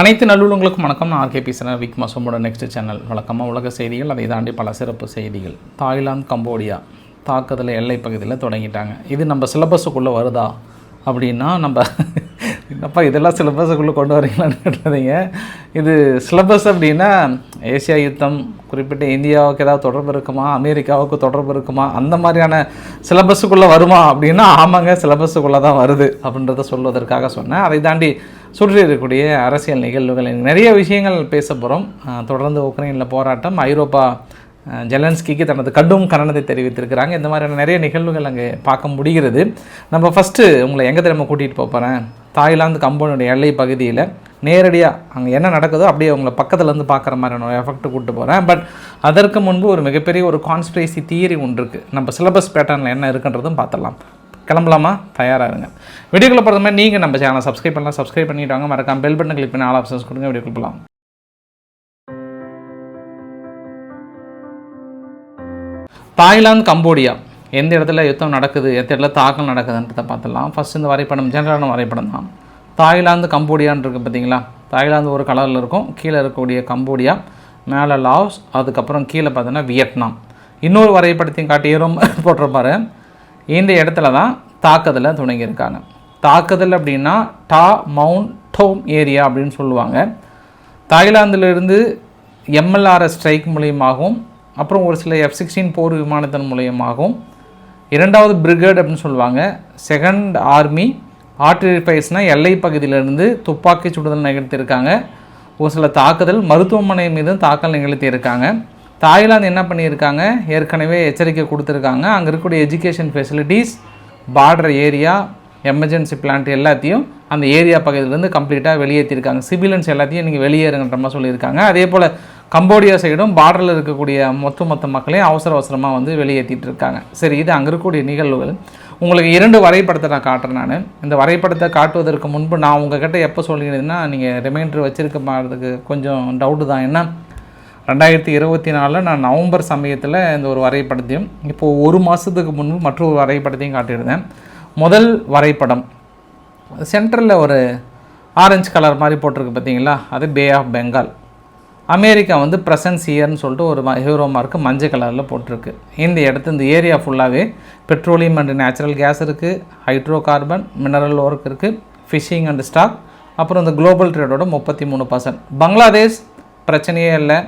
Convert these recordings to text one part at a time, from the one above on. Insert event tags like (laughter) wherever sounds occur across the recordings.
அனைத்து நல்லுள்ளங்களுக்கும் வணக்கம். நான் ஆர்கே பேசுகிறேன் விக் மசோமோட நெக்ஸ்ட் சேனல் வழக்கமாக உலக செய்திகள் அதை தாண்டி பல சிறப்பு செய்திகள். தாய்லாந்து கம்போடியா தாக்குதல் எல்லை பகுதியில் தொடங்கிட்டாங்க. இது நம்ம சிலபஸுக்குள்ளே வருதா? அப்படின்னா நம்ம என்னப்பா இதெல்லாம் சிலபஸுக்குள்ளே கொண்டு வரீங்களான்னு கேட்டதீங்க இது சிலபஸ் அப்படின்னா ஏசியா யுத்தம் குறிப்பிட்ட இந்தியாவுக்கு ஏதாவது தொடர்பு இருக்குமா அமெரிக்காவுக்கு தொடர்பு இருக்குமா அந்த மாதிரியான சிலபஸுக்குள்ளே வருமா அப்படின்னா ஆமாங்க சிலபஸுக்குள்ளே தான் வருது அப்படின்றத சொல்வதற்காக சொன்னேன். அதை தாண்டி சுற்றி இருக்கக்கூடிய அரசியல் நிகழ்வுகள் நிறைய விஷயங்கள் பேச போகிறோம் தொடர்ந்து உக்ரைனில் போராட்டம் ஐரோப்பா ஜெலன்ஸ்கிக்கு தனது கடும் கண்டனத்தை தெரிவித்திருக்கிறாங்க. இந்த மாதிரியான நிறைய நிகழ்வுகள் அங்கே பார்க்க முடிகிறது. நம்ம ஃபஸ்ட்டு உங்களை எங்கே திரும்ப கூட்டிகிட்டு போகிறேன் தாய்லாந்து கம்போனுடைய எல்லை பகுதியில் நேரடியாக அங்கே என்ன நடக்குதோ அப்படியே அவங்கள பக்கத்துலேருந்து பார்க்குற மாதிரியான ஒரு எஃபெக்ட் கூப்பிட்டு போகிறேன் பட் அதற்கு முன்பு ஒரு மிகப்பெரிய ஒரு கான்ஸ்பிரேசி தியரி ஒன்று இருக்குது நம்ம சிலபஸ் பேட்டர்னில் என்ன இருக்குன்றதும் பார்த்துடலாம். கிளம்பலாமா? தயாராக இருங்க. வீடியோக்குள்ளே போகிறது மாதிரி நீங்கள் நம்ம சேனலை சப்ஸ்கிரைப் பண்ணலாம். சப்ஸ்கிரைப் பண்ணிட்டு வாங்க. மறக்காம பெல் பட்டன் கிளிக் பண்ணி ஆல் ஆப்ஷன்ஸ் கொடுங்க. வீடியோக்குள்ள போகலாம் தாய்லாந்து கம்போடியா. எந்த இடத்துல யுத்தம் நடக்குது எந்த இடத்துல தாக்கல் நடக்குதுன்றதை பார்த்துடலாம். ஃபர்ஸ்ட் இந்த வரைபடம் ஜெனரலான வரைபடம் தான். தாய்லாந்து கம்போடியான்னு இருக்குது பார்த்தீங்களா? தாய்லாந்து ஒரு கலரில் இருக்கும் கீழே இருக்கக்கூடிய கம்போடியா மேலே லாஸ் அதுக்கப்புறம் கீழே பார்த்தீங்கன்னா வியட்நாம். இன்னொரு வரைபடத்தையும் காட்டியும் (laughs) போட்டிருப்பாரு. இந்த இடத்துல தான் தாக்குதலை தொடங்கியிருக்காங்க. தாக்குதல் அப்படின்னா டா மவுண்ட் டோம் ஏரியா அப்படின்னு சொல்லுவாங்க. தாய்லாந்திலிருந்து எம்எல்ஆர்எஸ் ஸ்ட்ரைக் மூலியமாகவும் அப்புறம் ஒரு சில எஃப் சிக்ஸ்டீன் போர் விமானத்தின் மூலியமாகவும் இரண்டாவது பிரிகேட் அப்படின்னு சொல்லுவாங்க. செகண்ட் ஆர்மி ஆர்டிஃபைஸ்னால் எல்லை பகுதியிலிருந்து துப்பாக்கி சுடுதல் நிகழ்த்தியிருக்காங்க. ஒரு சில தாக்குதல் மருத்துவமனை மீதும் தாக்கல் நிகழ்த்தியிருக்காங்க. தாய்லாந்து என்ன பண்ணியிருக்காங்க? ஏற்கனவே எச்சரிக்கை கொடுத்துருக்காங்க. அங்கே இருக்கக்கூடிய education facilities border area emergency plant எல்லாத்தையும் அந்த ஏரியா பகுதியிலேருந்து கம்ப்ளீட்டாக வெளியேற்றிருக்காங்க சிவிலன்ஸ் எல்லாத்தையும் நீங்கள் வெளியேறுங்கன்ற மாதிரி சொல்லியிருக்காங்க. அதே போல் கம்போடியா சைடும் பார்டரில் இருக்கக்கூடிய மொத்த மொத்த மக்களையும் அவசர அவசரமாக வந்து வெளியேற்றிட்டு இருக்காங்க. சரி இது அங்கே இருக்கக்கூடிய நிகழ்வுகள். உங்களுக்கு இரண்டு வரைபடத்தை நான் காட்டுறேன் நான். இந்த வரைபடத்தை காட்டுவதற்கு முன்பு நான் உங்ககிட்ட எப்போ சொல்லியிருந்தேன்னா நீங்கள் ரிமைண்டர் வச்சுருக்க மாறதுக்கு கொஞ்சம் டவுட்டு தான். என்ன ரெண்டாயிரத்தி இருபத்தி நாலில் நான் நவம்பர் சமயத்தில் இந்த ஒரு வரைபடத்தையும் இப்போது ஒரு மாதத்துக்கு முன்பு மற்றொரு வரைபடத்தையும் காட்டியிருந்தேன். முதல் வரைபடம் சென்டரில் ஒரு ஆரஞ்சு கலர் மாதிரி போட்டிருக்கு பார்த்தீங்களா அது பே ஆஃப் பெங்கால் அமெரிக்கா வந்து ப்ரெசன்ஸ் இயர்னு சொல்லிட்டு ஒரு ஹீரோ மார்க்கு மஞ்சள் கலரில் போட்டிருக்கு. இந்த இடத்து இந்த ஏரியா ஃபுல்லாகவே பெட்ரோலியம் அண்ட் நேச்சுரல் கேஸ் இருக்குது ஹைட்ரோ கார்பன் மினரல் ஒர்க் இருக்குது ஃபிஷிங் அண்ட் ஸ்டாக் அப்புறம் இந்த குளோபல் ட்ரேடோட முப்பத்தி மூணு பர்சன்ட் பங்களாதேஷ் பிரச்சனையே இல்லை.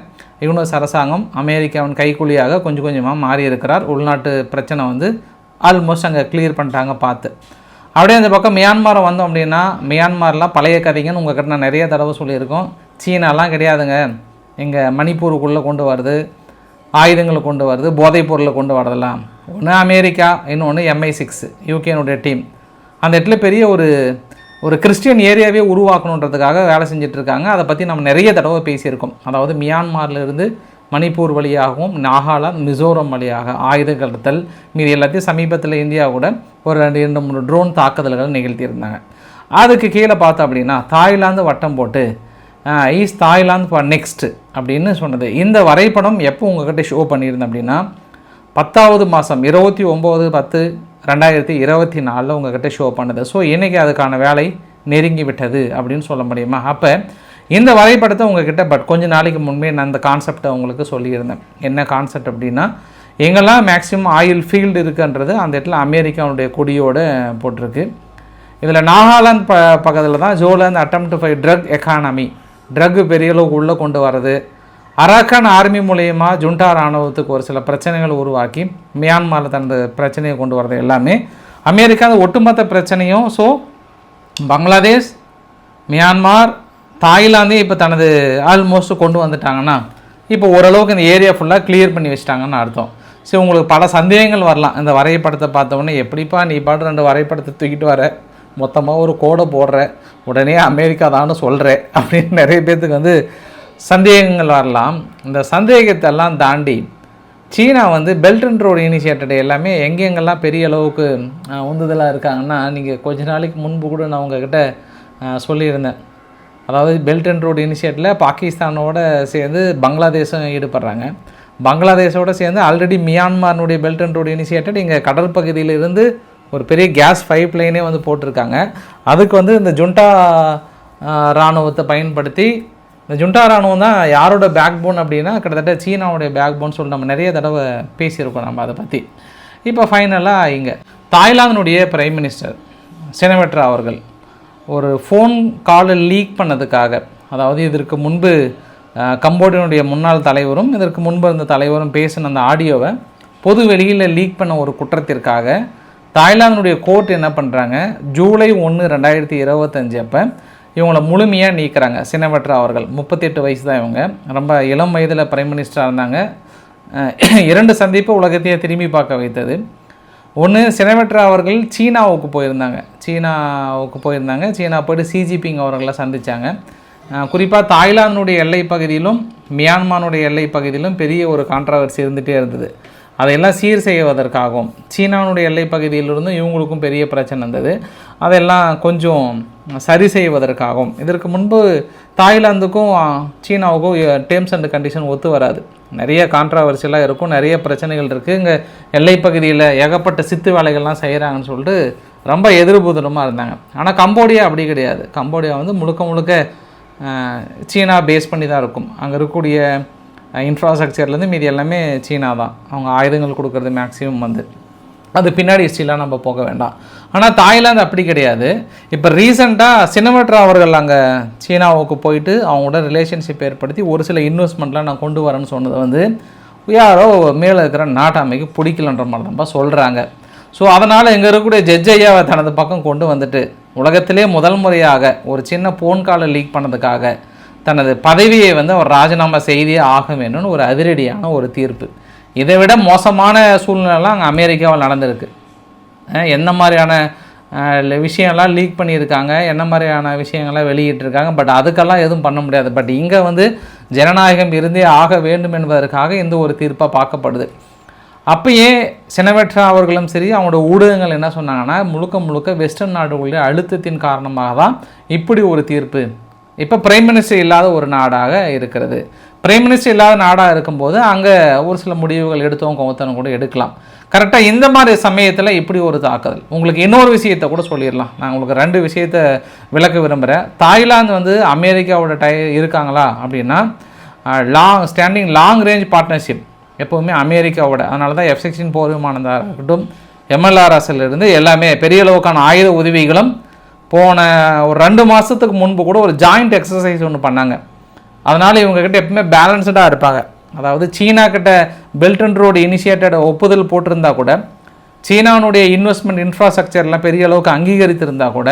யூனஸ் அரசாங்கம் அமெரிக்காவின் கைக்கூலியாக கொஞ்சம் கொஞ்சமாக மாறி இருக்கிறார். உள்நாட்டு பிரச்சனை வந்து ஆல்மோஸ்ட் அங்கே கிளியர் பண்ணிட்டாங்க பார்த்து. அப்படியே அந்த பக்கம் மியான்மரை வந்தோம் அப்படின்னா மியான்மர்லாம் பழைய கதைங்கன்னு உங்கள்கிட்ட நான் நிறைய தடவை சொல்லியிருக்கோம். சீனாலாம் கிடையாதுங்க. இங்கே மணிப்பூருக்குள்ளே கொண்டு வருது ஆயுதங்களை கொண்டு வருது போதைப் பொருளை கொண்டு வரதெல்லாம். ஒன்று அமெரிக்கா இன்னொன்று எம்ஐ சிக்ஸ் யூகேனுடைய டீம் அந்த இடத்துல பெரிய ஒரு ஒரு கிறிஸ்டியன் ஏரியாவே உருவாக்கணுன்றதுக்காக வேலை செஞ்சிட்ருக்காங்க. அதை பற்றி நம்ம நிறைய தடவை பேசியிருக்கோம். அதாவது மியான்மார்லேருந்து மணிப்பூர் வழியாகவும் நாகாலாந்து மிசோரம் வழியாக ஆயுத கடத்தல் மீது எல்லாத்தையும் சமீபத்தில் இந்தியா கூட ஒரு ரெண்டு இரண்டு மூணு ட்ரோன் தாக்குதல்கள் நிகழ்த்தியிருந்தாங்க. அதுக்கு கீழே பார்த்தோம் அப்படின்னா தாய்லாந்து வட்டம் போட்டு ஈஸ் தாய்லாந்து ஃபார் நெக்ஸ்ட் அப்படின்னு சொன்னது. இந்த வரைபடம் எப்போ உங்ககிட்ட ஷோ பண்ணியிருந்தேன் அப்படின்னா பத்தாவது மாதம் இருபத்தி ஒம்பது பத்து ரெண்டாயிரத்தி இருபத்தி நாலில் உங்ககிட்ட ஷோ பண்ணுது. ஸோ இன்றைக்கி அதுக்கான வேலை நெருங்கி விட்டது அப்படின்னு சொல்ல முடியுமா? அப்போ இந்த வரைபடத்தை உங்ககிட்ட பட் கொஞ்ச நாளைக்கு முன்பே நான் அந்த கான்செப்டை உங்களுக்கு சொல்லியிருந்தேன். என்ன கான்செப்ட் அப்படின்னா எங்கெல்லாம் மேக்ஸிமம் ஆயில் ஃபீல்டு இருக்குன்றது அந்த இடத்துல அமெரிக்காவுடைய கொடியோடு போட்டிருக்கு. இதில் நாகாலாந்து ப பக்கத்தில் தான் ஜோலாந்து அட்டம் டு ஃபை ட்ரக் எக்கானமி ட்ரக்கு பெரிய அளவுக்கு உள்ளே கொண்டு வர்றது. அராக்கான் ஆர்மி மூலயமா ஜுண்டா ராணுவத்துக்கு ஒரு சில பிரச்சனைகள் உருவாக்கி மியான்மரில் தனது பிரச்சனையை கொண்டு வர்றது எல்லாமே. அமெரிக்கா ஒட்டுமொத்த பிரச்சனையும் ஸோ பங்களாதேஷ் மியான்மார் தாய்லாந்தே இப்போ தனது ஆல்மோஸ்ட் கொண்டு வந்துட்டாங்கன்னா இப்போ ஓரளவுக்கு இந்த ஏரியா ஃபுல்லாக கிளியர் பண்ணி வச்சிட்டாங்கன்னு அர்த்தம். சரி உங்களுக்கு பல சந்தேகங்கள் வரலாம். இந்த வரைபடத்தை பார்த்தோன்னே எப்படிப்பா நீ பாட்டு ரெண்டு வரைபடத்தை தூக்கிட்டு வர? மொத்தமாக ஒரு கோடை போடுறேன். உடனே அமெரிக்கா தான் சொல்கிறேன் (laughs) அப்படின்னு நிறைய பேர்த்துக்கு வந்து சந்தேகங்கள் வரலாம். இந்த சந்தேகத்தெல்லாம் தாண்டி சீனா வந்து பெல்ட் அண்ட் ரோடு இனிஷியேட்டட் எல்லாமே எங்கெங்கெல்லாம் பெரிய அளவுக்கு உந்துதலாக இருக்காங்கன்னா நீங்கள் கொஞ்ச நாளைக்கு முன்பு கூட நான் உங்ககிட்ட சொல்லியிருந்தேன். அதாவது பெல்ட் அண்ட் ரோடு இனிஷியேட்டில் பாகிஸ்தானோட சேர்ந்து பங்களாதேஷும் ஈடுபடுறாங்க. பங்களாதேஷோடு சேர்ந்து ஆல்ரெடி மியான்மாரினுடைய பெல்ட் அண்ட் ரோடு இனிஷியேட்டட் இங்கே கடல் பகுதியிலிருந்து ஒரு பெரிய கேஸ் பைப் லைனே வந்து போட்டிருக்காங்க. அதுக்கு வந்து இந்த ஜுண்டா இராணுவத்தை பயன்படுத்தி இந்த ஜுண்டா இராணுவம் தான் யாரோட பேக் போன் அப்படின்னா கிட்டத்தட்ட சீனாவுடைய பேக் போன் சொல்லி நம்ம நிறைய தடவை பேசியிருக்கோம் நம்ம அதை பற்றி இப்போ ஃபைனலாக இங்கே. தாய்லாந்தினுடைய பிரைம் மினிஸ்டர் செனவெட்ரா அவர்கள் ஒரு ஃபோன் காலை லீக் பண்ணதுக்காக அதாவது இதற்கு முன்பு கம்போடியனுடைய முன்னாள் தலைவரும் இதற்கு முன்பு இருந்த தலைவரும் பேசின அந்த ஆடியோவை பொது வெளியில் லீக் பண்ண ஒரு குற்றத்திற்காக தாய்லாந்தினுடைய கோர்ட் என்ன பண்ணுறாங்க ஜூலை ஒன்று ரெண்டாயிரத்தி இருபத்தஞ்சு அப்போ இவங்களை முழுமையாக நீக்கிறாங்க. சினவற்ற அவர்கள். முப்பத்தெட்டு வயசு தான் இவங்க. ரொம்ப இளம் வயதில் பிரைம் மினிஸ்டராக இருந்தாங்க. இரண்டு சந்திப்பு உலகத்தையே திரும்பி பார்க்க வைத்தது. ஒன்று சினவெட்ரா அவர்கள் சீனாவுக்கு போயிருந்தாங்க. சீனாவுக்கு போயிருந்தாங்க. சீனா போயிட்டு சிஜிபிங் அவர்களை சந்தித்தாங்க குறிப்பாக தாய்லாந்தினுடைய எல்லை பகுதியிலும் மியான்மானுடைய எல்லை பகுதியிலும் பெரிய ஒரு கான்ட்ரவர்சி இருந்துகிட்டே இருந்தது. அதையெல்லாம் சீர் செய்வதற்காகவும் சீனாவுடைய எல்லை பகுதியிலிருந்தும் இவங்களுக்கும் பெரிய பிரச்சனை இருந்தது அதெல்லாம் கொஞ்சம் சரி செய்வதற்காகவும் இதற்கு முன்பு தாய்லாந்துக்கும் சீனாவுக்கும் டேர்ம்ஸ் அண்ட் கண்டிஷன் ஒத்து வராது. நிறைய கான்ட்ராவர்சியெல்லாம் இருக்கும் நிறைய பிரச்சனைகள் இருக்குது இங்கே எல்லை பகுதியில் ஏகப்பட்ட சித்து வேலைகள்லாம் செய்கிறாங்கன்னு சொல்லிட்டு ரொம்ப எதிர்புதலமாக இருந்தாங்க. ஆனால் கம்போடியா அப்படி கிடையாது. கம்போடியா வந்து முழுக்க முழுக்க சீனா பேஸ் பண்ணி தான் இருக்கும். அங்கே இருக்கக்கூடிய இன்ஃப்ராஸ்ட்ரக்சர்லேருந்து மீதி எல்லாமே சீனா தான் அவங்க ஆயுதங்கள் கொடுக்கறது மேக்ஸிமம் வந்து. அது பின்னாடி ஹிஸ்ட்ரிலாம் நம்ம போக வேண்டாம். ஆனால் தாய்லாந்து அப்படி கிடையாது. இப்போ ரீசெண்டாக சினிமட்ரா அவர்கள் அங்கே சீனாவுக்கு போயிட்டு அவங்களோட ரிலேஷன்ஷிப் ஏற்படுத்தி ஒரு சில இன்வெஸ்ட்மெண்ட்லாம் நான் கொண்டு வரேன்னு சொன்னது வந்து யாரோ மேலே இருக்கிற நாட்டாமைக்கு பிடிக்கலன்ற மாதிரி தான்ப்பா சொல்கிறாங்க ஸோ அதனால் இங்கே இருக்கக்கூடிய ஜட்ஜ் ஐயாவை தனது பக்கம் கொண்டு வந்துட்டு உலகத்திலே முதல் முறையாக ஒரு சின்ன போன் காலை லீக் பண்ணதுக்காக தனது பதவியை வந்து அவர் ராஜினாமா செய்தே ஆக வேண்டும்னு ஒரு அதிரடியான ஒரு தீர்ப்பு. இதை விட மோசமான சூழ்நிலைலாம் அங்கே அமெரிக்காவில் நடந்திருக்கு. என்ன மாதிரியான விஷயம்லாம் லீக் பண்ணியிருக்காங்க என்ன மாதிரியான விஷயங்கள்லாம் வெளியிட்டிருக்காங்க பட் அதுக்கெல்லாம் எதுவும் பண்ண முடியாது. பட் இங்கே வந்து ஜனநாயகம் இருந்தே ஆக வேண்டும் என்பதற்காக இந்த ஒரு தீர்ப்பாக பார்க்கப்படுது. அப்பயே சினவெட்ரா அவர்களும் சரி அவங்களோட ஊடகங்கள் என்ன சொன்னாங்கன்னா முழுக்க முழுக்க வெஸ்டர்ன் நாடுகளுடைய அழுத்தத்தின் காரணமாக தான் இப்படி ஒரு தீர்ப்பு. இப்போ பிரைம் மினிஸ்டர் இல்லாத ஒரு நாடாக இருக்கிறது. பிரைம் மினிஸ்டர் இல்லாத நாடாக இருக்கும்போது அங்கே ஒரு சில முடிவுகள் எடுத்தோம் கவுத்தனம் கூட எடுக்கலாம். கரெக்டாக இந்த மாதிரி சமயத்தில் இப்படி ஒரு தாக்குதல். உங்களுக்கு இன்னொரு விஷயத்தை கூட சொல்லிடலாம். நான் உங்களுக்கு ரெண்டு விஷயத்தை விளக்க விரும்புகிறேன் தாய்லாந்து வந்து அமெரிக்காவோட டை இருக்காங்களா அப்படின்னா long standing long range partnership எப்போவுமே அமெரிக்காவோட. அதனால தான் எஃப் சிக்ஸ்டின் போர் விமானதாக இருக்கட்டும் எம்எல்ஆர்எஸ்லேருந்து எல்லாமே பெரிய அளவுக்கான ஆயுத உதவிகளும் போன ஒரு ரெண்டு மாதத்துக்கு முன்பு கூட ஒரு ஜாயிண்ட் எக்ஸசைஸ் ஒன்று பண்ணாங்க. அதனால் இவங்கக்கிட்ட எப்பவுமே பேலன்ஸ்டாக இருப்பாங்க. அதாவது சீனா கிட்ட பெல்ட் அண்ட் ரோடு இனிஷியேட்டட் ஒப்புதல் போட்டிருந்தா கூட சீனாவுடைய இன்வெஸ்ட்மெண்ட் இன்ஃப்ராஸ்ட்ரக்சர்லாம் பெரிய அளவுக்கு அங்கீகரித்திருந்தா கூட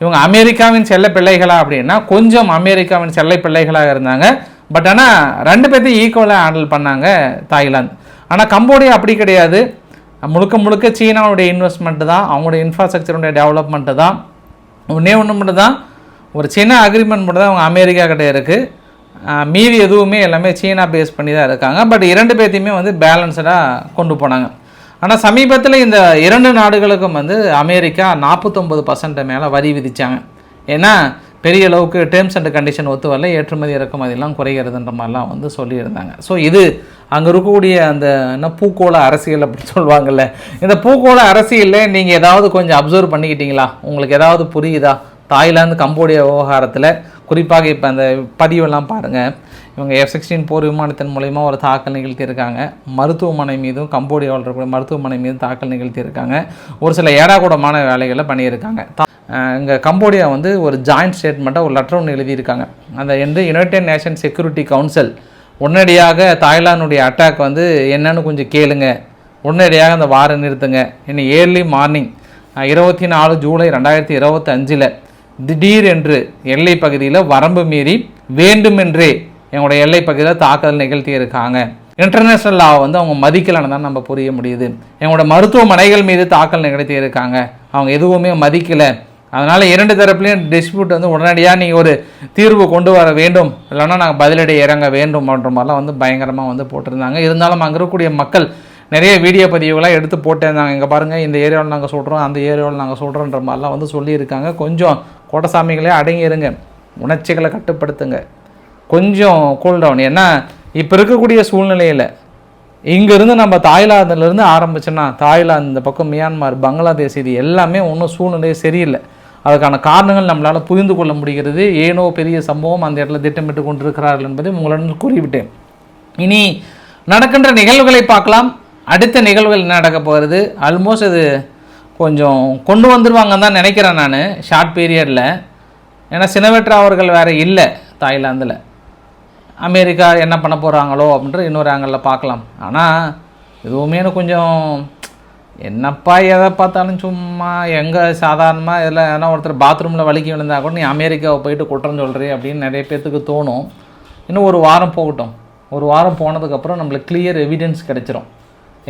இவங்க அமெரிக்காவின் செல்ல பிள்ளைகளா அப்படின்னா கொஞ்சம் அமெரிக்காவின் செல்ல பிள்ளைகளாக இருந்தாங்க. பட் ஆனால் ரெண்டு பேர்த்தையும் ஈக்குவலாக ஹேண்டில் பண்ணாங்க தாய்லாந்து. ஆனால் கம்போடியா அப்படி கிடையாது. முழுக்க முழுக்க சீனாவுடைய இன்வெஸ்ட்மெண்ட்டு தான் அவங்களுடைய இன்ஃப்ராஸ்ட்ரக்சருடைய டெவலப்மெண்ட்டு தான். ஒன்றே ஒன்று மட்டும் தான் ஒரு சின்ன அக்ரிமெண்ட் மட்டும் தான் அவங்க அமெரிக்கா கிட்டே இருக்குது மீதி எதுவுமே எல்லாமே சீனா பேஸ் பண்ணி தான் இருக்காங்க. பட் இரண்டு பேர்த்தையுமே வந்து பேலன்ஸ்டாக கொண்டு போனாங்க. ஆனால் சமீபத்தில் இந்த இரண்டு நாடுகளுக்கும் வந்து அமெரிக்கா நாற்பத்தொம்பது பர்சன்ட் மேலே வரி விதிச்சாங்க. ஏன்னா பெரிய அளவுக்கு டேர்ம்ஸ் அண்ட் கண்டிஷன் ஒத்து வரல ஏற்றுமதி இறக்குமதியெல்லாம் குறைகிறதுன்ற மாதிரிலாம் வந்து சொல்லியிருந்தாங்க. ஸோ இது அங்கே இருக்கக்கூடிய அந்த என்ன பூக்கோள அரசியல் அப்படின்னு சொல்லுவாங்கல்ல இந்த பூக்கோள அரசியலில் நீங்கள் ஏதாவது கொஞ்சம் அப்சர்வ் பண்ணிக்கிட்டீங்களா? உங்களுக்கு ஏதாவது புரியுதா? தாய்லாந்து கம்போடியா விவகாரத்தில் குறிப்பாக இப்போ அந்த பதிவெல்லாம் பாருங்கள் இவங்க எஃப் சிக்ஸ்டீன் போர் விமானத்தின் மூலயமா ஒரு தாக்கல் நிகழ்த்தியிருக்காங்க. மருத்துவமனை மீதும் கம்போடியாவில் இருக்கக்கூடிய மருத்துவமனை மீதும் தாக்கல் நிகழ்த்தியிருக்காங்க. ஒரு சில ஏடாகூடமான வேலைகளை பண்ணியிருக்காங்க. இங்கே கம்போடியா வந்து ஒரு ஜாயிண்ட் ஸ்டேட்மெண்ட்டாக ஒரு லெட்டர் ஒன்று எழுதியிருக்காங்க. அந்த வந்து யுனைடெட் நேஷன் செக்யூரிட்டி கவுன்சில் உடனடியாக தாய்லாந்துடைய அட்டாக் வந்து என்னன்னு கொஞ்சம் கேளுங்க. உடனடியாக அந்த வாரை நிறுத்துங்க. இன்னும் ஏர்லி மார்னிங் இருபத்தி நாலு ஜூலை ரெண்டாயிரத்தி இருபத்தஞ்சில் திடீர் என்று எல்லை பகுதியில் வரம்பு மீறி வேண்டுமென்றே எங்களுடைய எல்லை பகுதியில் தாக்குதல் நிகழ்த்தியிருக்காங்க. இன்டர்நேஷ்னல் லாவை வந்து அவங்க மதிக்கலைன்னு தான் நம்ம புரிய முடியுது. எங்களோட மருத்துவமனைகள் மீது தாக்கல் நிகழ்த்தி இருக்காங்க அவங்க எதுவுமே மதிக்கலை. அதனால் இரண்டு தரப்புலையும் டிஸ்பியூட் வந்து உடனடியாக நீங்கள் ஒரு தீர்வு கொண்டு வர வேண்டும். இல்லைன்னா நாங்கள் பதிலடி இறங்க வேண்டும் அப்படின்ற மாதிரிலாம் வந்து பயங்கரமாக வந்து போட்டிருந்தாங்க. இருந்தாலும் அங்கே இருக்கக்கூடிய மக்கள் நிறைய வீடியோ பதிவுகளாக எடுத்து போட்டிருந்தாங்க. இங்கே பாருங்கள் இந்த ஏரியாவில் நாங்கள் சொல்கிறோம் அந்த ஏரியாவில் நாங்கள் சொல்கிறோன்ற மாதிரிலாம் வந்து சொல்லியிருக்காங்க. கொஞ்சம் கோட்டசாமிகளே அடங்கிருங்க. உணர்ச்சிகளை கட்டுப்படுத்துங்க. கொஞ்சம் கூல் டவுன் ஏன்னா இப்போ இருக்கக்கூடிய சூழ்நிலையில் இங்கேருந்து நம்ம தாய்லாந்துலேருந்து ஆரம்பிச்சோன்னா தாய்லாந்து இந்த பக்கம் மியான்மார் பங்களாதேஷ் இது எல்லாமே ஒன்றும் சூழ்நிலை சரியில்லை. அதுக்கான காரணங்கள் நம்மளால் புரிந்து கொள்ள முடிகிறது. ஏனோ பெரிய சம்பவம் அந்த இடத்துல திட்டமிட்டு கொண்டிருக்கிறார்கள் என்பதை உங்களுடன் கூறிவிட்டேன். இனி நடக்கின்ற நிகழ்வுகளை பார்க்கலாம். அடுத்த நிகழ்வுகள் என்ன நடக்க போகிறது? ஆல்மோஸ்ட் அது கொஞ்சம் கொண்டு வந்துருவாங்கன்னு தான் நினைக்கிறேன் நான் ஷார்ட் பீரியடில் ஏன்னா சினவேட்ரா அவர்கள் வேறு இல்லை தாய்லாந்தில். அமெரிக்கா என்ன பண்ண போகிறாங்களோ அப்படின்ற இன்னொரு ஆங்கிளில் பார்க்கலாம். ஆனால் எதுவுமே கொஞ்சம் என்னப்பா எதை பார்த்தாலும் சும்மா எங்கே சாதாரணமாக இதில் ஏன்னா ஒருத்தர் பாத்ரூமில் வலிக்கி விழுந்தா கூட நீ அமெரிக்காவை போயிட்டு குற்றம் சொல்கிறீ அப்படின்னு நிறைய பேர்த்துக்கு தோணும். இன்னும் ஒரு வாரம் போகட்டும். ஒரு வாரம் போனதுக்கப்புறம் நம்மளுக்கு கிளியர் எவிடன்ஸ் கிடச்சிரும்.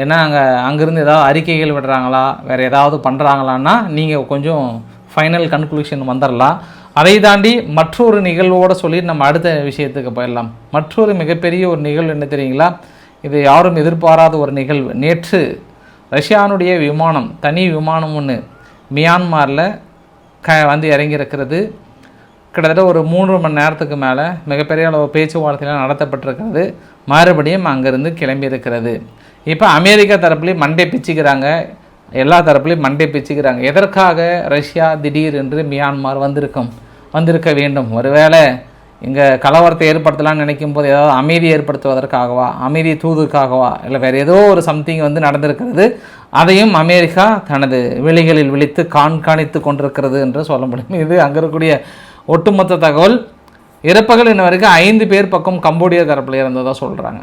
ஏன்னா அங்கே அங்கேருந்து ஏதாவது அறிக்கைகள் விடுறாங்களா? வேறு ஏதாவது பண்ணுறாங்களான்னா நீங்கள் கொஞ்சம் ஃபைனல் கன்க்ளூஷன் வந்துடலாம் அதை தாண்டி மற்றொரு நிகழ்வோடு சொல்லி நம்ம அடுத்த விஷயத்துக்கு போயிடலாம். மற்றொரு மிகப்பெரிய ஒரு நிகழ்வு என்ன தெரியுங்களா? இது யாரும் எதிர்பாராத ஒரு நிகழ்வு. நேற்று ரஷ்யானுடைய விமானம் தனி விமானம் ஒன்று மியான்மாரில் க வந்து இறங்கியிருக்கிறது. கிட்டத்தட்ட ஒரு மூன்று மணி நேரத்துக்கு மேலே மிகப்பெரிய அளவு பேச்சுவார்த்தைகள் நடத்தப்பட்டிருக்கிறது. மறுபடியும் அங்கேருந்து கிளம்பியிருக்கிறது. இப்போ அமெரிக்கா தரப்புலேயும் மண்டை பிச்சுக்கிறாங்க. எல்லா தரப்புலையும் மண்டை பிச்சுக்கிறாங்க. எதற்காக ரஷ்யா திடீர் என்று மியான்மார் வந்திருக்கும் வந்திருக்க வேண்டும்? ஒருவேளை இங்கே கலவரத்தை ஏற்படுத்தலாம்னு நினைக்கும் போது ஏதாவது அமைதி ஏற்படுத்துவதற்காகவா அமைதி தூதுக்காகவா இல்லை வேறு ஏதோ ஒரு சம்திங் வந்து நடந்திருக்கிறது அதையும் அமெரிக்கா தனது விழிகளில் விழித்து கண்காணித்து கொண்டிருக்கிறது என்று சொல்ல முடியும். இது அங்கே இருக்கக்கூடிய ஒட்டுமொத்த தகவல். இறப்புகள் இன்ன வரைக்கும் ஐந்து பேர் பக்கம் கம்போடியா தரப்பில் இருந்ததாக சொல்கிறாங்க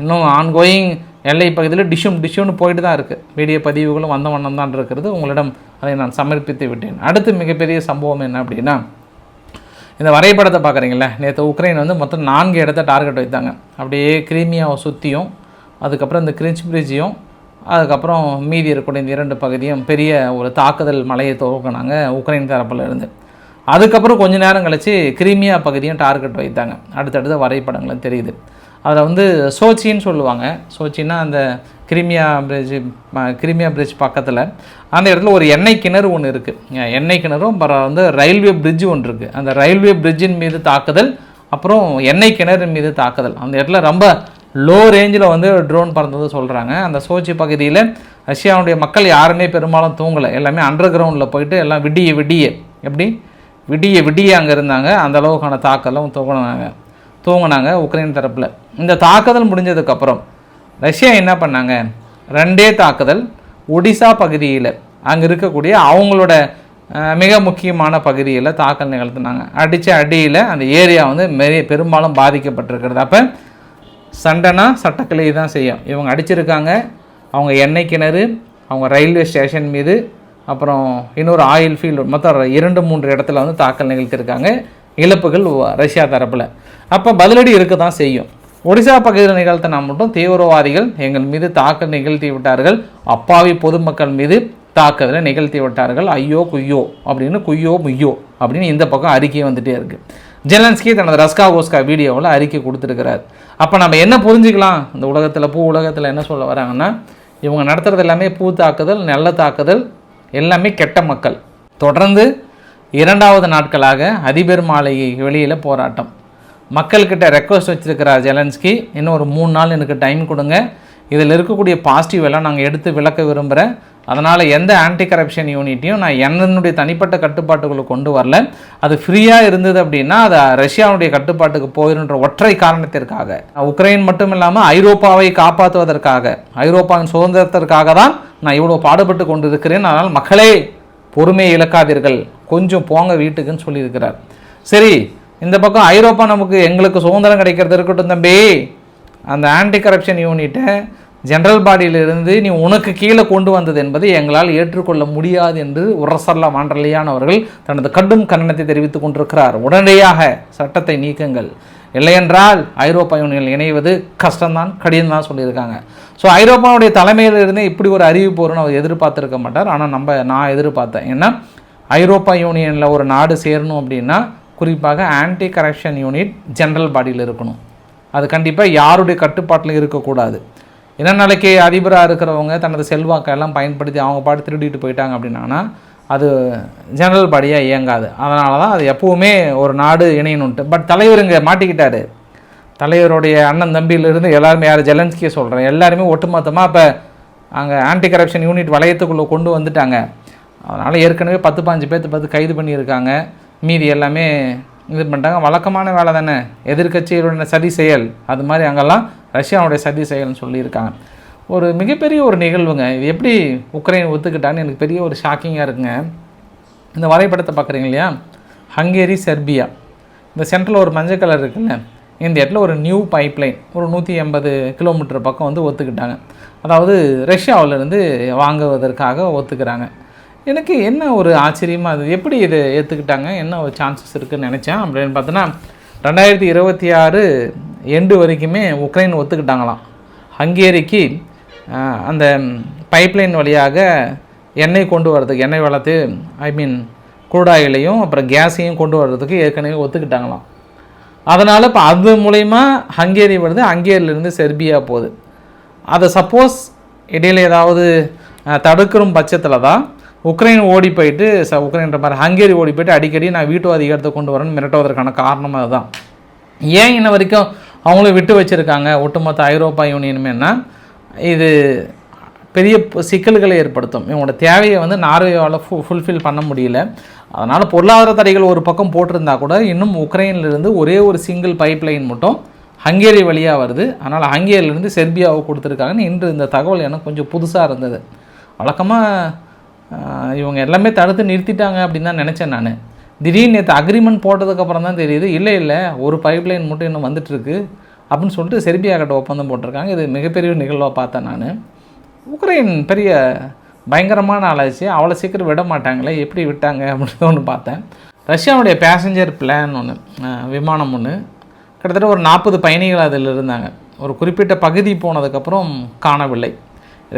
இன்னும் ஆன்கோயிங் எல்லை பகுதியில் டிஷும் டிஷ்யூன்னு போயிட்டு தான் இருக்குது வீடியோ பதிவுகளும் வந்த வண்ணம் தான் இருக்கிறது. உங்களிடம் அதை நான் சமர்ப்பித்து விட்டேன். அடுத்து மிகப்பெரிய சம்பவம் என்ன அப்படின்னா இந்த வரைபடத்தை பார்க்குறீங்களே நேற்று உக்ரைன் வந்து மொத்தம் நான்கு இடத்த டார்கெட் வைத்தாங்க. அப்படியே கிரீமியாவை சுற்றியும் அதுக்கப்புறம் இந்த கிரிஞ்ச் பிரிட்ஜையும் அதுக்கப்புறம் மீதி இருக்கக்கூடிய இந்த இரண்டு பகுதியும் பெரிய ஒரு தாக்குதல் மலையை துவக்கினாங்க உக்ரைன் தரப்பில் இருந்து அதுக்கப்புறம் கொஞ்ச நேரம் கழித்து கிரீமியா பகுதியும் டார்கெட் வைத்தாங்க. அடுத்தடுத்த வரைபடங்களும் தெரியுது. அதில் வந்து சோச்சின்னு சொல்லுவாங்க. சோச்சின்னா அந்த கிரிமியா பிரிட்ஜ் கிரிமியா பிரிட்ஜ் பக்கத்தில். அந்த இடத்துல ஒரு எண்ணெய் கிணறு ஒன்று இருக்குது எண்ணெய் கிணறும் அப்புறம் வந்து ரயில்வே பிரிட்ஜு ஒன்று இருக்குது அந்த ரயில்வே பிரிட்ஜின் மீது தாக்குதல் அப்புறம் எண்ணெய் கிணறு மீது தாக்குதல். அந்த இடத்துல ரொம்ப லோ ரேஞ்சில் வந்து ட்ரோன் பறந்தது சொல்கிறாங்க அந்த சோச்சி பகுதியில் ரஷ்யாவுடைய மக்கள் யாருமே பெரும்பாலும் தூங்கலை. எல்லாமே அண்டர் கிரவுண்டில் போயிட்டு எல்லாம் விடிய விடிய எப்படி? விடிய விடிய அங்கே இருந்தாங்க. அந்த அளவுக்கான தாக்கலும் தூங்கினாங்க தூங்கினாங்க உக்ரைன் தரப்பில். இந்த தாக்குதல் முடிஞ்சதுக்கப்புறம் ரஷ்யா என்ன பண்ணாங்க? ரெண்டே தாக்குதல். ஒடிசா பகுதியில் அங்கே இருக்கக்கூடிய அவங்களோட மிக முக்கியமான பகுதியில் தாக்கல் நிகழ்த்தினாங்க. அடித்த அடியில் அந்த ஏரியா வந்து மெரி பெரும்பாலும் பாதிக்கப்பட்டிருக்கிறது. அப்போ சண்டைனா சட்டக்கிளை தான் செய்யும். இவங்க அடிச்சிருக்காங்க. அவங்க எண்ணெய் கிணறு அவங்க ரயில்வே ஸ்டேஷன் மீது அப்புறம் இன்னொரு ஆயில் ஃபீல்டு மொத்தம் இரண்டு மூன்று இடத்துல வந்து தாக்கல் நிகழ்த்தியிருக்காங்க இழப்புகள் ரஷ்யா தரப்பில். அப்போ பதிலடி இருக்க தான் செய்யும். ஒடிசா பகுதியில் நிகழ்த்தினா மட்டும் தீவிரவாதிகள் எங்கள் மீது தாக்கல் நிகழ்த்தி விட்டார்கள். அப்பாவி பொதுமக்கள் மீது தாக்குதலை நிகழ்த்தி விட்டார்கள். ஐயோ குய்யோ அப்படின்னு குய்யோ முய்யோ அப்படின்னு இந்த பக்கம் அறிக்கையே வந்துட்டே இருக்குது ஜெலன்ஸ்கி தனது ரஸ்கா கோஸ்கா வீடியோவில் அறிக்கை கொடுத்துருக்கிறார். அப்போ நம்ம என்ன புரிஞ்சுக்கலாம்? இந்த உலகத்தில் பூ உலகத்தில் என்ன சொல்ல வராங்கன்னா இவங்க நடத்துகிறது எல்லாமே பூ தாக்குதல் நல்ல தாக்குதல் எல்லாமே கெட்ட மக்கள். தொடர்ந்து இரண்டாவது நாட்களாக அதிபர் மாளிகை வெளியில் போராட்டம். மக்கள்கிட்ட ரெக்வஸ்ட் வச்சுருக்கிறார் ஜெலன்ஸ்கி. இன்னும் ஒரு மூணு நாள் எனக்கு டைம் கொடுங்க. இதில் இருக்கக்கூடிய பாசிட்டிவ் எல்லாம் நாங்கள் எடுத்து விளக்க விரும்புகிறேன் அதனால் எந்த ஆன்டி கரப்ஷன் யூனிட்டையும் நான் என்னுடைய தனிப்பட்ட கட்டுப்பாட்டுக்குள்ளே கொண்டு வரல. அது ஃப்ரீயாக இருந்தது அப்படின்னா அது ரஷ்யாவுடைய கட்டுப்பாட்டுக்கு போயிருன்ற ஒற்றை காரணத்திற்காக. உக்ரைன் மட்டும் இல்லாமல் ஐரோப்பாவை காப்பாற்றுவதற்காக ஐரோப்பாவின் சுதந்திரத்திற்காக தான் நான் இவ்வளோ பாடுபட்டு கொண்டு இருக்கிறேன் அதனால் மக்களே பொறுமையை இழக்காதீர்கள். கொஞ்சம் போங்க வீட்டுக்குன்னு சொல்லியிருக்கிறார். சரி இந்த பக்கம் ஐரோப்பா நமக்கு எங்களுக்கு சுதந்திரம் கிடைக்கிறது இருக்கட்டும் தம்பி. அந்த ஆன்டி கரப்ஷன் யூனிட்டை ஜென்ரல் பாடியிலிருந்து நீ உனக்கு கீழே கொண்டு வந்தது என்பதை எங்களால் ஏற்றுக்கொள்ள முடியாது என்று உரசல்லா மாண்டலியான் அவர்கள் தனது கடும் கண்டனத்தை தெரிவித்துக் கொண்டிருக்கிறார். உடனடியாக சட்டத்தை நீக்குங்கள். இல்லையென்றால் ஐரோப்பா யூனியன் இணைவது கஷ்டம்தான் கடினம் தான் சொல்லியிருக்காங்க. ஸோ ஐரோப்பாவுடைய தலைமையிலிருந்தே இப்படி ஒரு அறிவிப்பு வரும்னு அவர் எதிர்பார்த்துருக்க மாட்டார். ஆனால் நம்ம நான் எதிர்பார்த்தேன். ஏன்னா ஐரோப்பா யூனியனில் ஒரு நாடு சேரணும் அப்படின்னா குறிப்பாக ஆன்டி கரப்ஷன் யூனிட் ஜென்ரல் பாடியில் இருக்கணும். அது கண்டிப்பாக யாருடைய கட்டுப்பாட்டில் இருக்கக்கூடாது. என்ன நாளைக்கு அதிபராக இருக்கிறவங்க தனது செல்வாக்கெல்லாம் பயன்படுத்தி அவங்க பாட்டு திருடிட்டு போயிட்டாங்க அப்படின்னா அது ஜெனரல் படியாக இயங்காது. அதனால தான் அது எப்பவுமே ஒரு நாடு இணையணுன்ட்டு பட் தலைவர் இங்கே மாட்டிக்கிட்டாரு. தலைவருடைய அண்ணன் தம்பியிலிருந்து எல்லாருமே யார் ஜெலன்ஸ்கியை சொல்கிறேன் எல்லாருமே ஒட்டுமொத்தமாக இப்போ அங்கே ஆன்டி கரப்ஷன் யூனிட் வளையத்துக்குள்ளே கொண்டு வந்துட்டாங்க. அதனால் ஏற்கனவே பத்து பாஞ்சு பேர்த்து பார்த்து கைது பண்ணியிருக்காங்க. மீதி எல்லாமே இது பண்ணிட்டாங்க. வழக்கமான வேலை தானே? எதிர்கட்சிகளுடைய சதி செயல். அது மாதிரி அங்கெல்லாம் ரஷ்யாவுடைய சதி செயல்னு சொல்லியிருக்காங்க. ஒரு மிகப்பெரிய ஒரு நிகழ்வுங்க. இது எப்படி உக்ரைன் ஒத்துக்கிட்டான்னு எனக்கு பெரிய ஒரு ஷாக்கிங்காக இருக்குங்க. இந்த வரைபடத்தை பார்க்குறீங்க இல்லையா? Hungary Serbia. இந்த சென்ட்ரல் ஒரு மஞ்சள் கலர் இருக்குல்ல? இந்த இடத்துல ஒரு நியூ பைப்லைன் ஒரு நூற்றி எண்பது கிலோமீட்டர் பக்கம் வந்து ஒத்துக்கிட்டாங்க. அதாவது ரஷ்யாவிலேருந்து வாங்குவதற்காக ஒத்துக்கிறாங்க. எனக்கு என்ன ஒரு ஆச்சரியமாக அது எப்படி இதை ஏற்றுக்கிட்டாங்க என்ன ஒரு சான்சஸ் இருக்குதுன்னு நினச்சேன். அப்படின்னு பார்த்தோன்னா ரெண்டாயிரத்தி இருபத்தி ஆறு எண்டு வரைக்குமே உக்ரைன் ஒத்துக்கிட்டாங்களாம். ஹங்கேரிக்கு அந்த பைப்லைன் வழியாக எண்ணெய் கொண்டு வரதுக்கு எண்ணெய் வளர்த்து ஐ மீன் குருடாயிலையும் அப்புறம் கேஸையும் கொண்டு வர்றதுக்கு ஏற்கனவே ஒத்துக்கிட்டாங்களாம். அதனால் இப்போ அது மூலயமா ஹங்கேரி வருது ஹங்கேரியிலேருந்து செர்பியா போகுது. அதை சப்போஸ் இடையில் ஏதாவது தடுக்கிற தடுக்கிறும் பட்சத்தில் தான் உக்ரைன் ஓடி போயிட்டு ச உக்ரைன்ற மாதிரி ஹங்கேரி ஓடி போயிட்டு அடிக்கடி நான் வீட்டு அதிகாரத்தை கொண்டு வரேன்னு மிரட்டுவதற்கான காரணம் அதுதான். ஏன் இன்ன வரைக்கும் அவங்களும் விட்டு வச்சுருக்காங்க? ஒட்டுமொத்த ஐரோப்பா யூனியனுமேனா இது பெரிய சிக்கல்களை ஏற்படுத்தும். இவங்களோட தேவையை வந்து நார்வேவால் ஃபு ஃபுல்ஃபில் பண்ண முடியல. அதனால் பொருளாதார தடைகள் ஒரு பக்கம் போட்டிருந்தா கூட இன்னும் உக்ரைன்லேருந்து ஒரே ஒரு சிங்கிள் பைப்லைன் மட்டும் ஹங்கேரி வழியாக வருது. அதனால் ஹங்கேரியிலேருந்து செர்பியாவை கொடுத்துருக்காங்கன்னு இன்று இந்த தகவல் எனக்கு கொஞ்சம் புதுசாக இருந்தது. வழக்கமாக இவங்க எல்லாமே தடுத்து நிறுத்திட்டாங்க அப்படின்னு தான் நினச்சேன் நான். திடீர்னு நேற்று அக்ரிமெண்ட் போட்டதுக்கப்புறம் தான் தெரியுது. இல்லை இல்லை ஒரு பைப்லைன் மட்டும் இன்னும் வந்துட்டுருக்கு அப்படின்னு சொல்லிட்டு செர்பியா கிட்ட ஒப்பந்தம் போட்டிருக்காங்க. இது மிகப்பெரிய நிகழ்வாக பார்த்தேன் நான். உக்ரைன் பெரிய பயங்கரமான ஆளாச்சு. அவ்வளோ சீக்கிரம் விட மாட்டாங்களே. எப்படி விட்டாங்க அப்படின்னு ஒன்று பார்த்தேன். ரஷ்யாவுடைய பேசஞ்சர் பிளான் ஒன்று விமானம் ஒன்று கிட்டத்தட்ட ஒரு நாற்பது பயணிகள் அதில் இருந்தாங்க. ஒரு குறிப்பிட்ட பகுதி போனதுக்கப்புறம் காணவில்லை.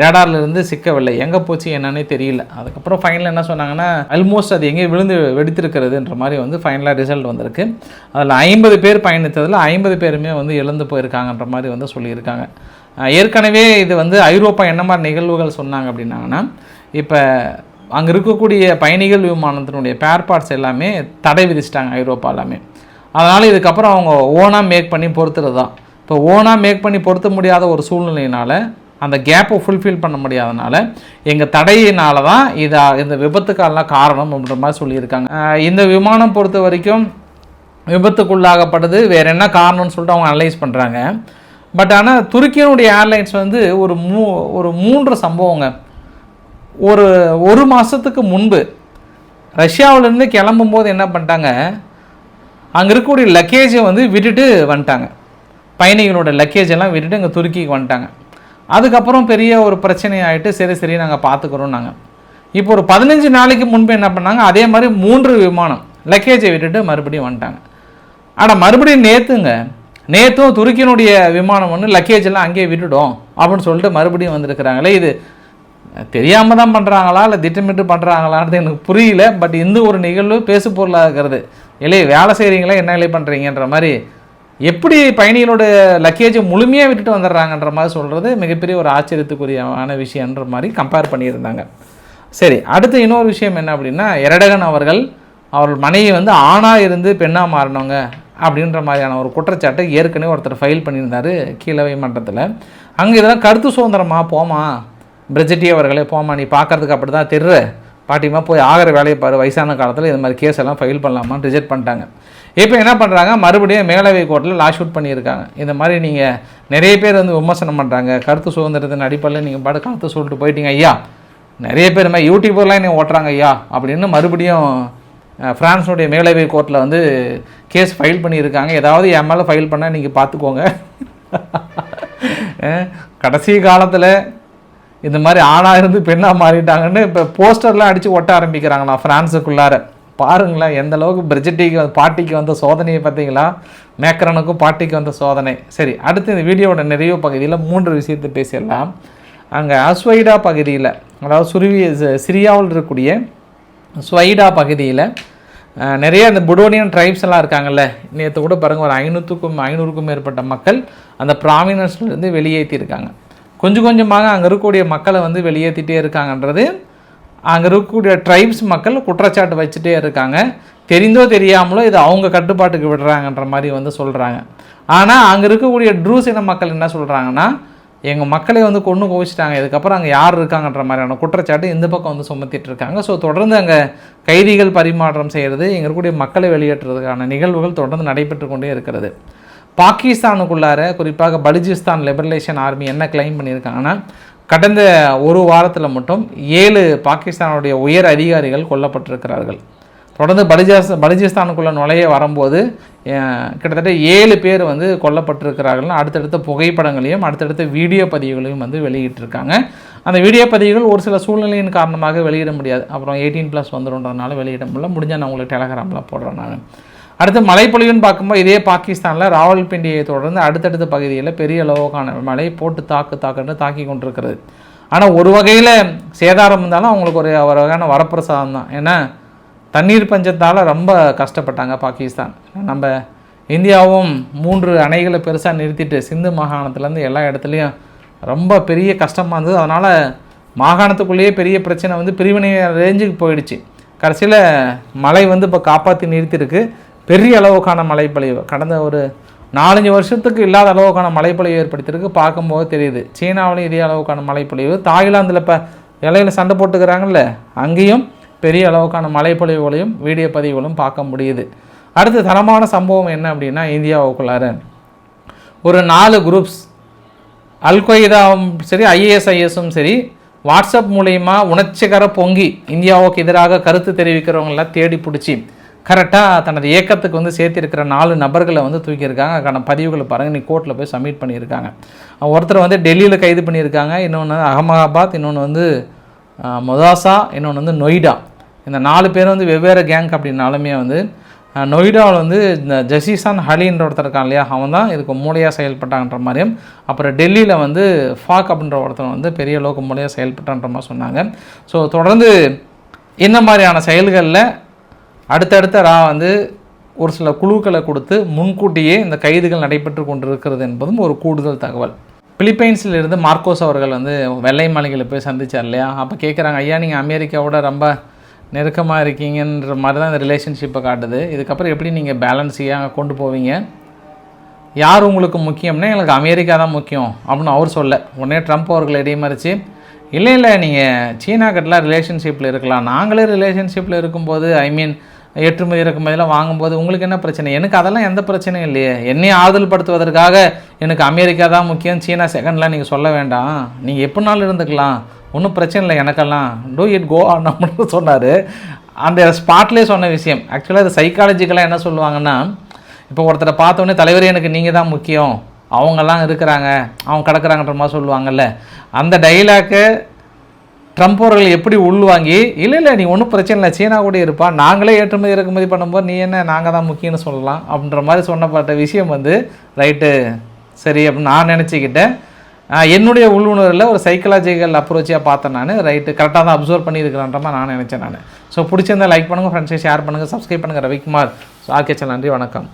ரேடார்லேருந்து சிக்கவில்லை. எங்கே போச்சு என்னன்னே தெரியல. அதுக்கப்புறம் ஃபைனல் என்ன சொன்னாங்கன்னா ஆல்மோஸ்ட் அது எங்கேயும் விழுந்து வெடித்திருக்கிறதுன்ற மாதிரி வந்து ஃபைனலாக ரிசல்ட் வந்திருக்கு. அதில் ஐம்பது பேர் பயணித்ததில் ஐம்பது பேருமே வந்து இழந்து போயிருக்காங்கன்ற மாதிரி வந்து சொல்லியிருக்காங்க. ஏற்கனவே இது வந்து ஐரோப்பா என்ன மாதிரி நிகழ்வுகள் சொன்னாங்க அப்படின்னாங்கன்னா இப்போ அங்கே இருக்கக்கூடிய பயணிகள் விமானத்தினுடைய பேர் பார்ட்ஸ் எல்லாமே தடை விதிச்சிட்டாங்க ஐரோப்பா எல்லாமே. அதனால் இதுக்கப்புறம் அவங்க ஓனாக மேக் பண்ணி பொறுத்துறது தான் இப்போ ஓனாக மேக் பண்ணி பொருத்த முடியாத ஒரு சூழ்நிலையினால அந்த கேப்பை ஃபுல்ஃபில் பண்ண முடியாதனால எங்கள் தடையினால தான் இது இந்த விபத்துக்கெல்லாம் காரணம் அப்படின்ற மாதிரி சொல்லியிருக்காங்க. இந்த விமானம் பொறுத்த வரைக்கும் விபத்துக்குள்ளாகப்படுது. வேறு என்ன காரணம்னு சொல்லிட்டு அவங்க அனலைஸ் பண்ணுறாங்க பட் ஆனால் துருக்கியினுடைய ஏர்லைன்ஸ் வந்து ஒரு மூ ஒரு மூன்று சம்பவங்க. ஒரு ஒரு மாதத்துக்கு முன்பு ரஷ்யாவிலேருந்து கிளம்பும்போது என்ன பண்ணிட்டாங்க? அங்கே இருக்கக்கூடிய லக்கேஜை வந்து விட்டுட்டு வந்துட்டாங்க. பயணிகளோட லக்கேஜ் எல்லாம் விட்டுட்டு இங்கே துருக்கிக்கு வந்துட்டாங்க. அதுக்கப்புறம் பெரிய ஒரு பிரச்சனையாயிட்டு சரி சரி நாங்கள் பார்த்துக்குறோம் நாங்கள் இப்போ ஒரு பதினஞ்சு நாளைக்கு முன்பு என்ன பண்ணாங்க? அதே மாதிரி மூன்று விமானம் லக்கேஜை விட்டுட்டு மறுபடியும் வந்துட்டாங்க. ஆனால் மறுபடியும் நேற்றுங்க நேற்றும் துருக்கியினுடைய விமானம் ஒன்று லக்கேஜ் எல்லாம் அங்கேயே விட்டுடும் அப்படின்னு சொல்லிட்டு மறுபடியும் வந்திருக்கிறாங்களே. இது தெரியாமல் தான் பண்ணுறாங்களா இல்லை திட்டமிட்டு பண்ணுறாங்களான்றது எனக்கு புரியல. பட் இந்த ஒரு நிகழ்வு பேசு பொருளாக இருக்கிறது இல்லை வேலை செய்கிறீங்களா என்ன இல்லை பண்ணுறீங்கன்ற மாதிரி எப்படி பயணிகளோட லக்கேஜை முழுமையாக விட்டுட்டு வந்துடுறாங்கன்ற மாதிரி சொல்கிறது மிகப்பெரிய ஒரு ஆச்சரியத்துக்குரியமான விஷயன்ற மாதிரி கம்பேர் பண்ணியிருந்தாங்க. சரி அடுத்து இன்னொரு விஷயம் என்ன அப்படின்னா எரடகன் அவர்கள் அவர்கள் மனைவி வந்து ஆணாக இருந்து பெண்ணாக மாறினவங்க அப்படின்ற மாதிரியான ஒரு குற்றச்சாட்டை ஏற்கனவே ஒருத்தர் ஃபைல் பண்ணியிருந்தாரு கீழவை மன்றத்தில். அங்கே இதெல்லாம் கருத்து சுதந்திரமா? போமா பிரிஜெட்டி அவர்களே போமா நீ பார்க்கறதுக்கு அப்படி தான் தெரு பாட்டிமா போய் ஆகிற வேலையை பாரு. வயசான காலத்தில் இது மாதிரி கேஸ் எல்லாம் ஃபைல் பண்ணலாமான்னு ரிஜெக்ட் பண்ணிட்டாங்க. இப்போ என்ன பண்ணுறாங்க மறுபடியும் மேலவை கோர்ட்டில் லா ஷூட் பண்ணியிருக்காங்க. இந்த மாதிரி நீங்கள் நிறைய பேர் வந்து விமர்சனம் பண்ணுறாங்க கருத்து சுதந்திரத்தின் அடிப்படையில் நீங்கள் பாட்டு கருத்து சொல்லிட்டு போயிட்டீங்க ஐயா. நிறைய பேர் மாதிரி யூடியூபர்லாம் என்னை ஓட்டுறாங்க ஐயா அப்படின்னு மறுபடியும் அஹ், மேலவை கோர்ட்டில் வந்து கேஸ் ஃபைல் பண்ணியிருக்காங்க. ஏதாவது என் மேலே ஃபைல் பண்ணால் நீங்கள் பார்த்துக்கோங்க கடைசி காலத்தில் இந்த மாதிரி ஆணாக இருந்து பெண்ணாக மாறிட்டாங்கன்னு இப்போ போஸ்டர்லாம் அடித்து ஒட்ட ஆரம்பிக்கிறாங்களா ஃப்ரான்ஸுக்குள்ளார பாருங்களேன் எந்த அளவுக்கு பிரிஜெட்டிக்கு பாட்டிக்கு வந்த சோதனையை பார்த்தீங்களா? மேக்ரனுக்கும் பாட்டிக்கு வந்த சோதனை. சரி அடுத்து இந்த வீடியோவோட நிறைவு பகுதியில் மூன்று விஷயத்தை பேசிடலாம். அங்கே அஸ்வைடா பகுதியில் அதாவது சுருவி சிரியாவில் இருக்கக்கூடிய ஸ்வைடா பகுதியில் நிறைய இந்த புடோனியன் ட்ரைப்ஸ் எல்லாம் இருக்காங்கல்ல. நேற்று கூட பாருங்க ஒரு ஐநூற்றுக்கும் ஐநூறுக்கும் மேற்பட்ட மக்கள் அந்த ப்ராமினன்ஸ்லேருந்து வெளியேற்றியிருக்காங்க. கொஞ்சம் கொஞ்சமாக அங்கே இருக்கக்கூடிய மக்களை வந்து வெளியேற்றிட்டே இருக்காங்கன்றது அங்கே இருக்கக்கூடிய ட்ரைப்ஸ் மக்கள் குற்றச்சாட்டு வச்சுட்டே இருக்காங்க. தெரிந்தோ தெரியாமலோ இது அவங்க கட்டுப்பாட்டுக்கு விடுறாங்கன்ற மாதிரி வந்து சொல்கிறாங்க ஆனால் அங்கே இருக்கக்கூடிய ட்ரூஸ் இன மக்கள் என்ன சொல்கிறாங்கன்னா எங்கள் மக்களை வந்து கொண்டு குவிச்சிட்டாங்க. இதுக்கப்புறம் அங்கே யார் இருக்காங்கன்ற மாதிரியான குற்றச்சாட்டு இந்த பக்கம் வந்து சுமத்திட்டு இருக்காங்க. ஸோ தொடர்ந்து அங்கே கைதிகள் பரிமாற்றம் செய்கிறது இங்கே இருக்கக்கூடிய மக்களை வெளியேற்றுறதுக்கான நிகழ்வுகள் தொடர்ந்து நடைபெற்று கொண்டே இருக்கிறது. பாகிஸ்தானுக்குள்ளார குறிப்பாக பலுஜிஸ்தான் லிபரலேஷன் ஆர்மி என்ன கிளைம் பண்ணியிருக்காங்கன்னா கடந்த ஒரு வாரத்தில் மட்டும் ஏழு பாகிஸ்தானுடைய உயர் அதிகாரிகள் கொல்லப்பட்டிருக்கிறார்கள். தொடர்ந்து பலிஜாஸ் பலிஜிஸ்தானுக்குள்ளே நுழைய வரும்போது கிட்டத்தட்ட ஏழு பேர் வந்து கொல்லப்பட்டிருக்கிறார்கள் அடுத்தடுத்த புகைப்படங்களையும் அடுத்தடுத்த வீடியோ பதிவுகளையும் வந்து வெளியிட்டிருக்காங்க. அந்த வீடியோ பதிவுகள் ஒரு சில சூழ்நிலையின் காரணமாக வெளியிட முடியாது. அப்புறம் எயிட்டீன் ப்ளஸ் வந்துடும்ன்றதுனால வெளியிட முடியல. முடிஞ்சால் நான் உங்களுக்கு டெலகிராமில் போடுறேன் நான். அடுத்து மழைப்பொழிவுன்னு பார்க்கும்போது இதே பாகிஸ்தானில் ராவல்பிண்டியை தொடர்ந்து அடுத்தடுத்த பகுதியில் பெரிய அளவுக்கான மழை போட்டு தாக்கு தாக்குன்னு தாக்கி கொண்டிருக்கிறது. ஆனால் ஒரு வகையில் சேதாரம் இருந்தாலும் அவங்களுக்கு ஒரு ஒரு வகையான வரப்பிரசாதம் தான். ஏன்னா தண்ணீர் பஞ்சத்தால் ரொம்ப கஷ்டப்பட்டாங்க பாகிஸ்தான். நம்ம இந்தியாவும் மூன்று அணைகளை பெருசாக நிறுத்திட்டு சிந்து மாகாணத்துலேருந்து எல்லா இடத்துலையும் ரொம்ப பெரிய கஷ்டமாக இருந்தது. அதனால் மாகாணத்துக்குள்ளேயே பெரிய பிரச்சனை வந்து பிரிவினை ரேஞ்சுக்கு போயிடுச்சு. கடைசியில் மழை வந்து இப்போ காப்பாற்றி நிறுத்தியிருக்கு. பெரிய அளவுக்கான மழைப்பொழிவு. கடந்த ஒரு நாலஞ்சு வருஷத்துக்கு இல்லாத அளவுக்கான மழைப்பொழிவு ஏற்படுத்தியிருக்கு. பார்க்கும்போது தெரியுது. சீனாவிலையும் இதே அளவுக்கான மழைப்பொழிவு. தாய்லாந்தில் இப்போ இலையில சண்டை போட்டுக்கிறாங்கல்ல அங்கேயும் பெரிய அளவுக்கான மழைப்பொழிவுகளையும் வீடியோ பதிவுகளும் பார்க்க முடியுது. அடுத்து தரமான சம்பவம் என்ன அப்படின்னா இந்தியாவுக்குள்ளார. ஒரு நாலு குரூப்ஸ் அல்கொய்தாவும் சரி ஐஏஎஸ்ஐஎஸும் சரி வாட்ஸ்அப் மூலயமா உணர்ச்சிகர பொங்கி இந்தியாவுக்கு எதிராக கருத்து தெரிவிக்கிறவங்களாம் தேடி பிடிச்சி கரெக்டாக தனது இயக்கத்துக்கு வந்து சேர்த்திருக்கிற நாலு நபர்களை வந்து தூக்கியிருக்காங்க. அதுக்கான பதிவுகளை பாருங்கள் நீ கோர்ட்டில் போய் சப்மிட் பண்ணியிருக்காங்க. ஒருத்தர் வந்து டெல்லியில் கைது பண்ணியிருக்காங்க. இன்னொன்று அகமதாபாத் இன்னொன்று வந்து மொதாசா இன்னொன்று வந்து நொய்டா. இந்த நாலு பேர் வந்து வெவ்வேறு கேங் அப்படின்னாலுமே வந்து நொய்டாவில் வந்து இந்த ஜசீசான் ஹலின்ற ஒருத்தர் இருக்கான் இல்லையா? அவன் தான் இதுக்கு மூளையாக செயல்பட்டான்ற மாதிரியும் அப்புறம் டெல்லியில் வந்து ஃபாக் அப்படின்ற ஒருத்தர் வந்து பெரிய அளவுக்கு மூளையாக செயல்பட்டான்ற மாதிரி சொன்னாங்க. ஸோ தொடர்ந்து என்ன மாதிரியான செயல்களில் அடுத்தடுத்த ரா வந்து ஒரு சில குழுக்களை கொடுத்து முன்கூட்டியே இந்த கைதுகள் நடைபெற்று கொண்டிருக்கிறது என்பதும் ஒரு கூடுதல் தகவல். பிலிப்பைன்ஸில் இருந்து மார்க்கோஸ் அவர்கள் வந்து வெள்ளை மாளிகையில் போய் சந்திச்சார் இல்லையா? அப்போ கேட்குறாங்க ஐயா நீங்கள் அமெரிக்காவோட ரொம்ப நெருக்கமாக இருக்கீங்கன்ற மாதிரி தான் இந்த ரிலேஷன்ஷிப்பை காட்டுது. இதுக்கப்புறம் எப்படி நீங்கள் பேலன்ஸியாக கொண்டு போவீங்க? யார் உங்களுக்கு முக்கியம்னா எங்களுக்கு அமெரிக்கா தான் முக்கியம் அப்படின்னு அவர் சொல்ல. உடனே ட்ரம்ப் அவர்களை இடைமறிச்சு இல்லை இல்லை நீங்கள் சீனா கட்டலாம் ரிலேஷன்ஷிப்பில் இருக்கலாம். நாங்களே ரிலேஷன்ஷிப்பில் இருக்கும்போது ஐ மீன் ஏற்றுமதி இறக்குமதியெல்லாம் வாங்கும்போது உங்களுக்கு என்ன பிரச்சனை? எனக்கு அதெல்லாம் எந்த பிரச்சனையும் இல்லையே. என்னை ஆறுதல் படுத்துவதற்காக எனக்கு அமெரிக்கா தான் முக்கியம் சீனா செகண்ட்லாம் நீங்கள் சொல்ல வேண்டாம். நீங்கள் எப்படினாலும் இருந்துக்கலாம். ஒன்றும் பிரச்சனை இல்லை எனக்கெல்லாம். டூ இட் கோ அப்படின்னு சொன்னார். அந்த ஸ்பாட்லேயே சொன்ன விஷயம். ஆக்சுவலாக அது சைக்காலஜிக்கலாக என்ன சொல்லுவாங்கன்னா இப்போ ஒருத்தரை பார்த்தோன்னே தலைவரே எனக்கு நீங்கள் தான் முக்கியம். அவங்கெல்லாம் இருக்கிறாங்க. அவங்க கிடக்குறாங்கன்ற மாதிரி சொல்லுவாங்கல்ல. அந்த டைலாக்கு ட்ரம்ப் அவர்கள் எப்படி உள்வாங்கி இல்லை இல்லை நீ ஒன்றும் பிரச்சனை இல்லை சீனா கூட இருப்பா. நாங்களே ஏற்றுமதி இறக்குமதி பண்ணும்போது நீ என்ன நாங்கள் தான் முக்கியம்னு சொல்லலாம். அப்படின்ற மாதிரி சொன்னப்பட்ட விஷயம் வந்து ரைட்டு சரி அப்படின்னு நான் நினச்சிக்கிட்டேன். என்னுடைய உள்ளுணர்வில் ஒரு சைக்கலாஜிக்கல் அப்ரோச்சாக பார்த்தேன் நான். ரைட்டு கரெக்டாக தான் அப்சர்வ் பண்ணியிருக்கிறேன்ற மாதிரி நான் நினச்சேன் நான். ஸோ பிடிச்சிருந்தா லைக் பண்ணுங்கள் ஃப்ரெண்ட்ஸை ஷேர் பண்ணுங்கள் சப்ஸ்கிரைப் பண்ணுங்கள் ரவிக்குமார் ஸோ ஆர்கேச்சல் நன்றி வணக்கம்.